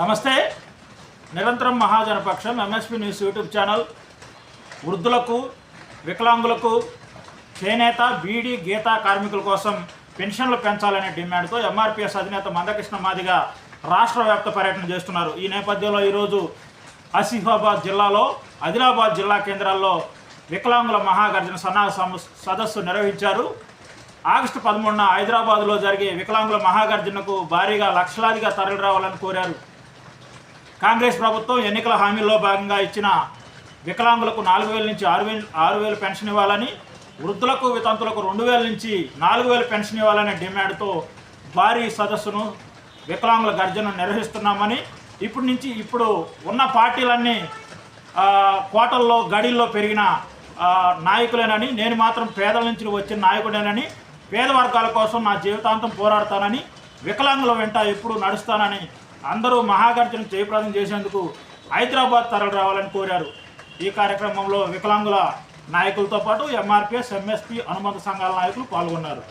నమస్తే. నిరంతరం Mahajanapaksham MSP news YouTube channel వృద్ధులకు వికలాంగులకు చేనేత బీడీ గీతా కార్మికుల కోసం పెన్షన్లు పెంచాలనే డిమాండ్తో ఎంఆర్పిఎస్ అధినేత మందకృష్ణ మాదిగా రాష్ట్ర వ్యాప్త పర్యటన చేస్తున్నారు. ఈ నేపథ్యంలో ఈరోజు ఆసిఫాబాద్ జిల్లాలో ఆదిలాబాద్ జిల్లా కేంద్రాల్లో వికలాంగుల మహాగర్జన సన్నాహ సదస్సు నిర్వహించారు. ఆగస్టు పదమూడున హైదరాబాద్లో జరిగే వికలాంగుల మహాగర్జనకు భారీగా లక్షలాదిగా తరలి రావాలని కోరారు. కాంగ్రెస్ ప్రభుత్వం ఎన్నికల హామీల్లో భాగంగా ఇచ్చిన వికలాంగులకు నాలుగు వేల నుంచి ఆరు వేలు ఆరు వేలు పెన్షన్ ఇవ్వాలని వృద్ధులకు వితంతులకు రెండు వేల నుంచి నాలుగు వేలు పెన్షన్ ఇవ్వాలనే డిమాండ్తో భారీ సదస్సును వికలాంగుల గర్జన నిర్వహిస్తున్నామని ఇప్పటి నుంచి ఇప్పుడు ఉన్న పార్టీలన్నీ కోటల్లో గడిల్లో పెరిగిన నాయకులేనని నేను మాత్రం పేదల నుంచి వచ్చిన నాయకుడేనని పేద వర్గాల కోసం నా జీవితాంతం పోరాడతానని వికలాంగుల వెంట ఎప్పుడు నడుస్తానని అందరూ మహాగర్జన జయప్రదం చేసేందుకు హైదరాబాద్ తరలి రావాలని కోరారు. ఈ కార్యక్రమంలో వికలాంగుల నాయకులతో పాటు ఎంఆర్పిఎస్ ఎంఎస్పి అనుబంధ సంఘాల నాయకులు పాల్గొన్నారు.